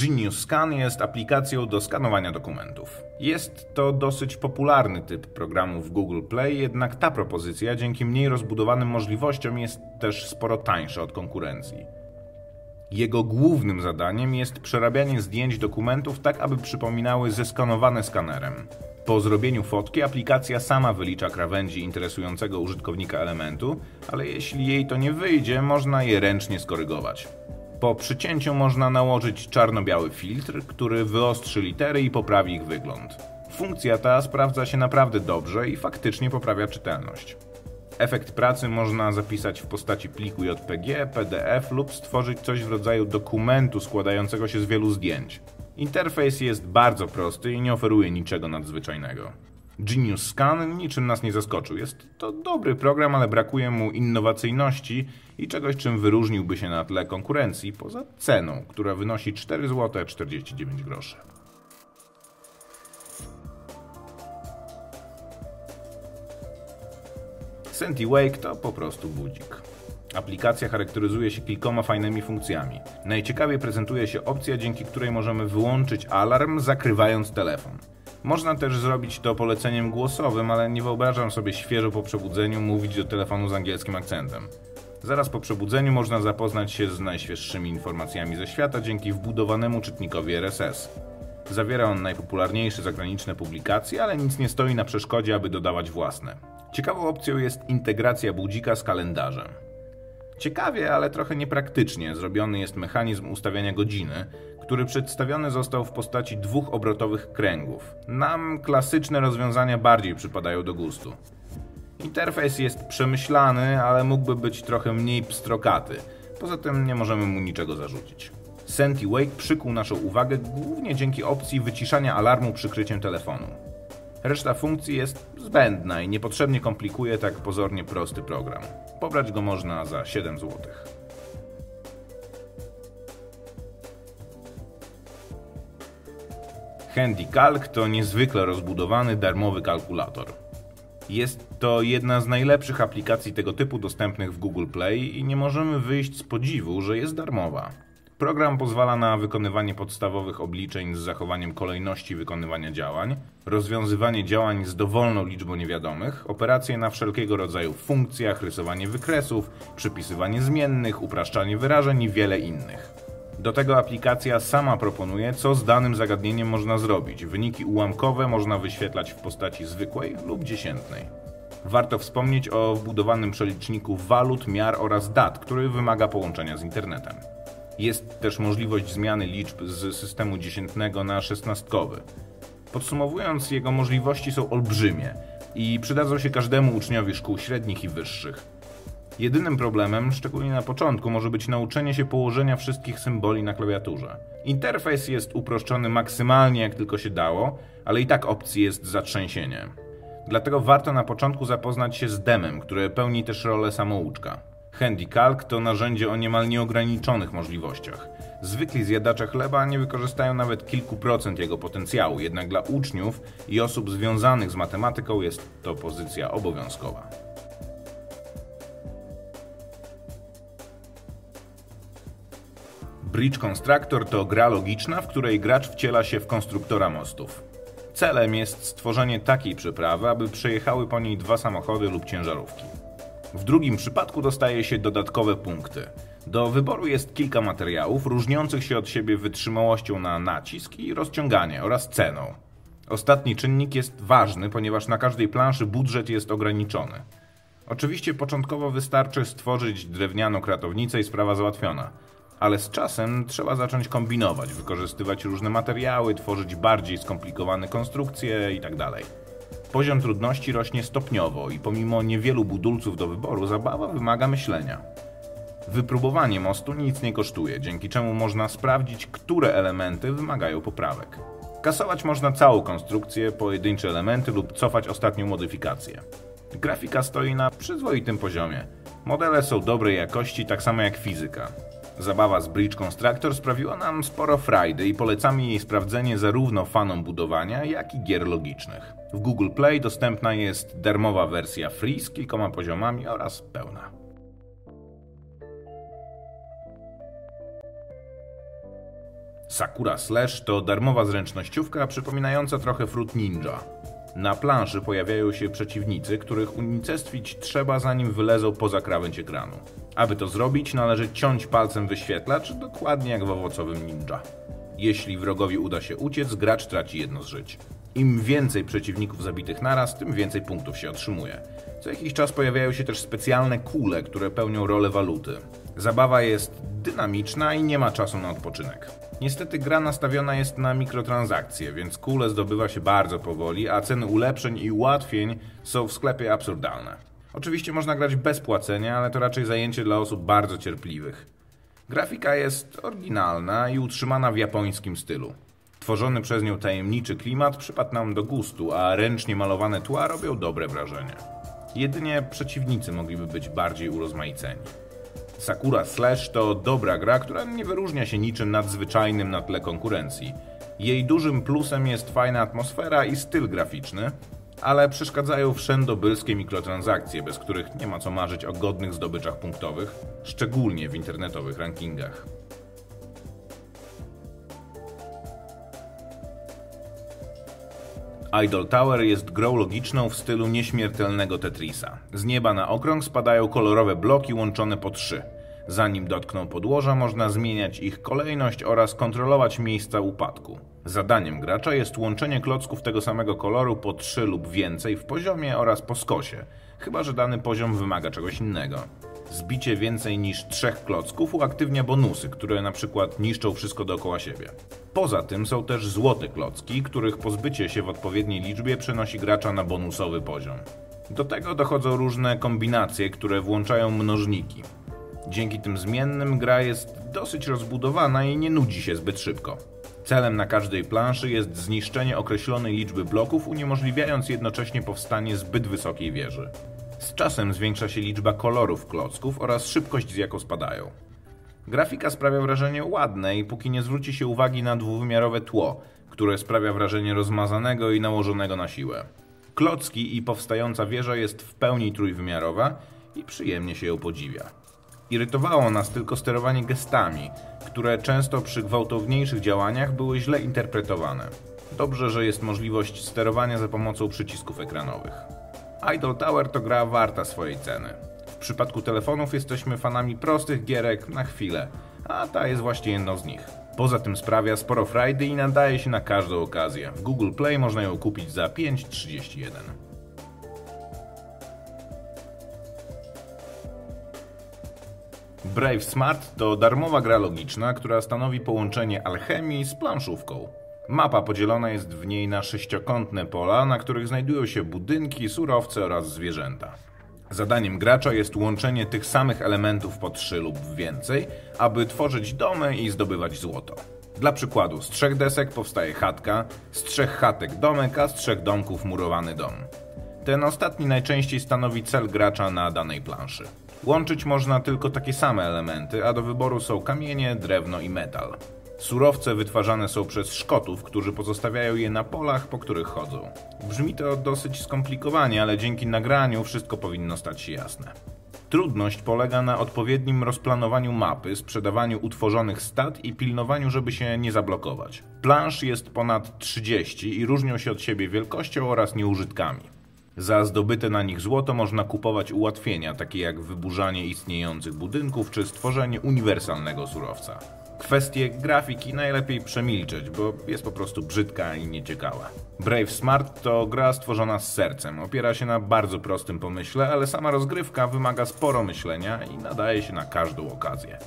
Genius Scan jest aplikacją do skanowania dokumentów. Jest to dosyć popularny typ programu w Google Play, jednak ta propozycja dzięki mniej rozbudowanym możliwościom jest też sporo tańsza od konkurencji. Jego głównym zadaniem jest przerabianie zdjęć dokumentów tak, aby przypominały zeskanowane skanerem. Po zrobieniu fotki aplikacja sama wylicza krawędzi interesującego użytkownika elementu, ale jeśli jej to nie wyjdzie, można je ręcznie skorygować. Po przycięciu można nałożyć czarno-biały filtr, który wyostrzy litery i poprawi ich wygląd. Funkcja ta sprawdza się naprawdę dobrze i faktycznie poprawia czytelność. Efekt pracy można zapisać w postaci pliku JPG, PDF lub stworzyć coś w rodzaju dokumentu składającego się z wielu zdjęć. Interfejs jest bardzo prosty i nie oferuje niczego nadzwyczajnego. Genius Scan niczym nas nie zaskoczył. Jest to dobry program, ale brakuje mu innowacyjności i czegoś, czym wyróżniłby się na tle konkurencji, poza ceną, która wynosi 4 zł 49 groszy. Wake to po prostu budzik. Aplikacja charakteryzuje się kilkoma fajnymi funkcjami. Najciekawiej prezentuje się opcja, dzięki której możemy wyłączyć alarm, zakrywając telefon. Można też zrobić to poleceniem głosowym, ale nie wyobrażam sobie świeżo po przebudzeniu mówić do telefonu z angielskim akcentem. Zaraz po przebudzeniu można zapoznać się z najświeższymi informacjami ze świata dzięki wbudowanemu czytnikowi RSS. Zawiera on najpopularniejsze zagraniczne publikacje, ale nic nie stoi na przeszkodzie, aby dodawać własne. Ciekawą opcją jest integracja budzika z kalendarzem. Ciekawie, ale trochę niepraktycznie zrobiony jest mechanizm ustawiania godziny, który przedstawiony został w postaci dwóch obrotowych kręgów. Nam klasyczne rozwiązania bardziej przypadają do gustu. Interfejs jest przemyślany, ale mógłby być trochę mniej pstrokaty. Poza tym nie możemy mu niczego zarzucić. Senti Wake przykuł naszą uwagę głównie dzięki opcji wyciszania alarmu przykryciem telefonu. Reszta funkcji jest zbędna i niepotrzebnie komplikuje tak pozornie prosty program. Pobrać go można za 7 zł. HandyCalc to niezwykle rozbudowany darmowy kalkulator. Jest to jedna z najlepszych aplikacji tego typu dostępnych w Google Play i nie możemy wyjść z podziwu, że jest darmowa. Program pozwala na wykonywanie podstawowych obliczeń z zachowaniem kolejności wykonywania działań, rozwiązywanie działań z dowolną liczbą niewiadomych, operacje na wszelkiego rodzaju funkcjach, rysowanie wykresów, przypisywanie zmiennych, upraszczanie wyrażeń i wiele innych. Do tego aplikacja sama proponuje, co z danym zagadnieniem można zrobić. Wyniki ułamkowe można wyświetlać w postaci zwykłej lub dziesiętnej. Warto wspomnieć o wbudowanym przeliczniku walut, miar oraz dat, który wymaga połączenia z internetem. Jest też możliwość zmiany liczb z systemu dziesiętnego na szesnastkowy. Podsumowując, jego możliwości są olbrzymie i przydadzą się każdemu uczniowi szkół średnich i wyższych. Jedynym problemem, szczególnie na początku, może być nauczenie się położenia wszystkich symboli na klawiaturze. Interfejs jest uproszczony maksymalnie jak tylko się dało, ale i tak opcji jest zatrzęsienie. Dlatego warto na początku zapoznać się z demem, które pełni też rolę samouczka. HandyCalc to narzędzie o niemal nieograniczonych możliwościach. Zwykli zjadacze chleba nie wykorzystają nawet kilku procent jego potencjału, jednak dla uczniów i osób związanych z matematyką jest to pozycja obowiązkowa. Bridge Constructor to gra logiczna, w której gracz wciela się w konstruktora mostów. Celem jest stworzenie takiej przeprawy, aby przejechały po niej dwa samochody lub ciężarówki. W drugim przypadku dostaje się dodatkowe punkty. Do wyboru jest kilka materiałów różniących się od siebie wytrzymałością na nacisk i rozciąganie oraz ceną. Ostatni czynnik jest ważny, ponieważ na każdej planszy budżet jest ograniczony. Oczywiście początkowo wystarczy stworzyć drewnianą kratownicę i sprawa załatwiona ale z czasem trzeba zacząć kombinować, wykorzystywać różne materiały, tworzyć bardziej skomplikowane konstrukcje itd. Tak Poziom trudności rośnie stopniowo i pomimo niewielu budulców do wyboru, zabawa wymaga myślenia. Wypróbowanie mostu nic nie kosztuje, dzięki czemu można sprawdzić, które elementy wymagają poprawek. Kasować można całą konstrukcję, pojedyncze elementy lub cofać ostatnią modyfikację. Grafika stoi na przyzwoitym poziomie. Modele są dobrej jakości, tak samo jak fizyka. Zabawa z Bridge Constructor sprawiła nam sporo frajdy i polecamy jej sprawdzenie zarówno fanom budowania, jak i gier logicznych. W Google Play dostępna jest darmowa wersja free z kilkoma poziomami oraz pełna. Sakura Slash to darmowa zręcznościówka przypominająca trochę Fruit Ninja. Na planszy pojawiają się przeciwnicy, których unicestwić trzeba zanim wylezą poza krawędź ekranu. Aby to zrobić, należy ciąć palcem wyświetlacz, dokładnie jak w owocowym ninja. Jeśli wrogowi uda się uciec, gracz traci jedno z żyć. Im więcej przeciwników zabitych naraz, tym więcej punktów się otrzymuje. Co jakiś czas pojawiają się też specjalne kule, które pełnią rolę waluty. Zabawa jest dynamiczna i nie ma czasu na odpoczynek. Niestety gra nastawiona jest na mikrotransakcje, więc kule zdobywa się bardzo powoli, a ceny ulepszeń i ułatwień są w sklepie absurdalne. Oczywiście można grać bez płacenia, ale to raczej zajęcie dla osób bardzo cierpliwych. Grafika jest oryginalna i utrzymana w japońskim stylu. Tworzony przez nią tajemniczy klimat przypadł nam do gustu, a ręcznie malowane tła robią dobre wrażenie. Jedynie przeciwnicy mogliby być bardziej urozmaiceni. Sakura Slash to dobra gra, która nie wyróżnia się niczym nadzwyczajnym na tle konkurencji. Jej dużym plusem jest fajna atmosfera i styl graficzny, ale przeszkadzają wszędobylskie mikrotransakcje, bez których nie ma co marzyć o godnych zdobyczach punktowych, szczególnie w internetowych rankingach. Idol Tower jest grą logiczną w stylu nieśmiertelnego Tetrisa. Z nieba na okrąg spadają kolorowe bloki łączone po trzy. Zanim dotkną podłoża, można zmieniać ich kolejność oraz kontrolować miejsca upadku. Zadaniem gracza jest łączenie klocków tego samego koloru po trzy lub więcej w poziomie oraz po skosie, chyba że dany poziom wymaga czegoś innego. Zbicie więcej niż trzech klocków uaktywnia bonusy, które na przykład niszczą wszystko dookoła siebie. Poza tym są też złote klocki, których pozbycie się w odpowiedniej liczbie przenosi gracza na bonusowy poziom. Do tego dochodzą różne kombinacje, które włączają mnożniki. Dzięki tym zmiennym gra jest dosyć rozbudowana i nie nudzi się zbyt szybko. Celem na każdej planszy jest zniszczenie określonej liczby bloków, uniemożliwiając jednocześnie powstanie zbyt wysokiej wieży. Z czasem zwiększa się liczba kolorów klocków oraz szybkość z jaką spadają. Grafika sprawia wrażenie ładnej, póki nie zwróci się uwagi na dwuwymiarowe tło, które sprawia wrażenie rozmazanego i nałożonego na siłę. Klocki i powstająca wieża jest w pełni trójwymiarowa i przyjemnie się ją podziwia. Irytowało nas tylko sterowanie gestami, które często przy gwałtowniejszych działaniach były źle interpretowane. Dobrze, że jest możliwość sterowania za pomocą przycisków ekranowych. Idol Tower to gra warta swojej ceny. W przypadku telefonów jesteśmy fanami prostych gierek na chwilę, a ta jest właśnie jedną z nich. Poza tym sprawia sporo frajdy i nadaje się na każdą okazję. W Google Play można ją kupić za 5,31. Brave Smart to darmowa gra logiczna, która stanowi połączenie alchemii z planszówką. Mapa podzielona jest w niej na sześciokątne pola, na których znajdują się budynki, surowce oraz zwierzęta. Zadaniem gracza jest łączenie tych samych elementów po trzy lub więcej, aby tworzyć domy i zdobywać złoto. Dla przykładu, z trzech desek powstaje chatka, z trzech chatek domek, a z trzech domków murowany dom. Ten ostatni najczęściej stanowi cel gracza na danej planszy. Łączyć można tylko takie same elementy, a do wyboru są kamienie, drewno i metal. Surowce wytwarzane są przez Szkotów, którzy pozostawiają je na polach, po których chodzą. Brzmi to dosyć skomplikowanie, ale dzięki nagraniu wszystko powinno stać się jasne. Trudność polega na odpowiednim rozplanowaniu mapy, sprzedawaniu utworzonych stat i pilnowaniu, żeby się nie zablokować. Plansz jest ponad 30 i różnią się od siebie wielkością oraz nieużytkami. Za zdobyte na nich złoto można kupować ułatwienia, takie jak wyburzanie istniejących budynków czy stworzenie uniwersalnego surowca. Kwestie grafiki najlepiej przemilczeć, bo jest po prostu brzydka i nieciekawa. Brave Smart to gra stworzona z sercem. Opiera się na bardzo prostym pomyśle, ale sama rozgrywka wymaga sporo myślenia i nadaje się na każdą okazję.